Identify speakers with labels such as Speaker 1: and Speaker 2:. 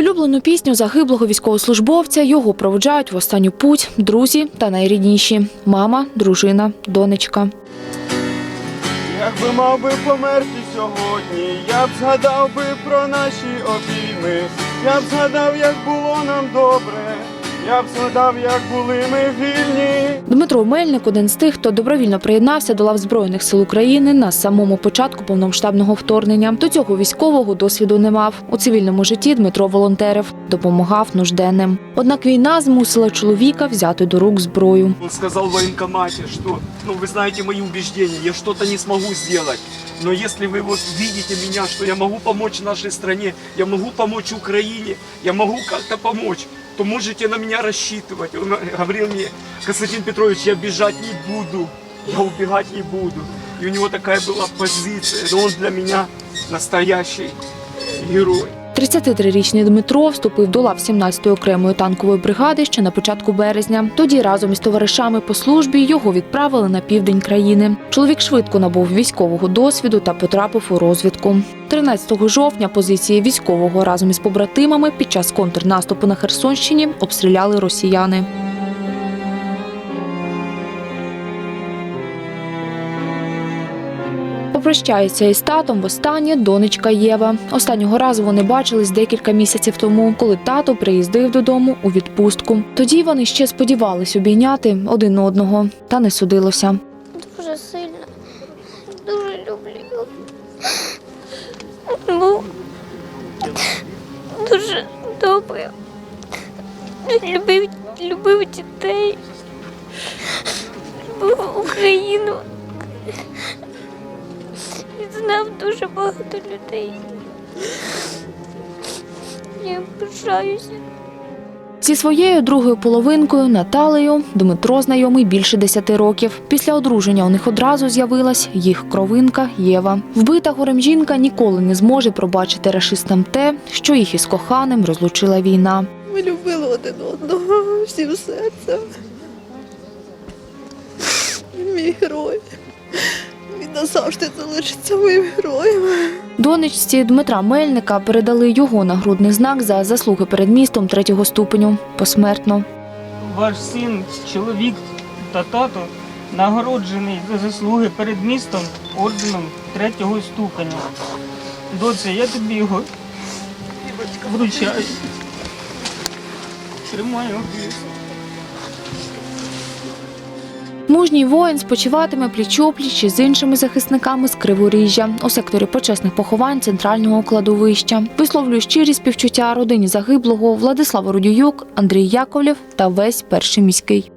Speaker 1: Улюблену пісню загиблого військовослужбовця його проводжають в останню путь друзі та найрідніші мама, дружина, донечка.
Speaker 2: Якби мав би померти сьогодні, я б згадав би про наші обійми. Я б згадав, як було нам добре. Я б згадав, як були ми вільні.
Speaker 1: Дмитро Мельник один з тих, хто добровільно приєднався до лав Збройних сил України на самому початку повномасштабного вторгнення. До цього військового досвіду не мав. У цивільному житті Дмитро волонтерив, допомагав нужденним. Однак війна змусила чоловіка взяти до рук зброю.
Speaker 2: Он сказал в военкомате, что, ну, вы знаете мои убеждения, я что-то не смогу сделать. Но если вы вот видите меня, что я могу помочь нашей стране, я могу помочь Украине, я могу как-то помочь, то можете на меня рассчитывать. Он говорил мне, Константин Петрович, я бежать не буду, я убегать не буду. И у него такая была позиция, он для меня настоящий герой.
Speaker 1: 33-річний Дмитро вступив до лав 17-ї окремої танкової бригади ще на початку березня. Тоді разом із товаришами по службі його відправили на південь країни. Чоловік швидко набув військового досвіду та потрапив у розвідку. 13 жовтня позиції військового разом із побратимами під час контрнаступу на Херсонщині обстріляли росіяни. Попрощається із татом востаннє донечка Єва. Останнього разу вони бачились декілька місяців тому, коли тато приїздив додому у відпустку. Тоді вони ще сподівались обійняти один одного, та не судилося.
Speaker 3: дуже сильно, дуже люблю. Був дуже добрий. Любив, любив дітей, любив Україну. Знав дуже багато людей. Я пишаюся.
Speaker 1: Зі своєю другою половинкою Наталею Дмитро знайомий більше десяти років. Після одруження у них одразу з'явилась їх кровинка Єва. Вбита горем жінка ніколи не зможе пробачити рашистам те, що їх із коханим розлучила війна.
Speaker 4: Ми любили один одного всім серцем. Він мій герой. Він назавжди залишиться моїм героєм.
Speaker 1: Донечці Дмитра Мельника передали його нагрудний знак за заслуги перед містом третього ступеню посмертно.
Speaker 5: Ваш син, чоловік та тато нагороджений за заслуги перед містом орденом третього ступеня. Доце, я тобі його вручаю. Тримаю.
Speaker 1: Мужній воїн спочиватиме пліч-опліч із іншими захисниками з Криворіжжя у секторі почесних поховань центрального кладовища. Висловлює щирі співчуття родині загиблого Владислава Рудююк, Андрій Яковлєв та весь перший міський.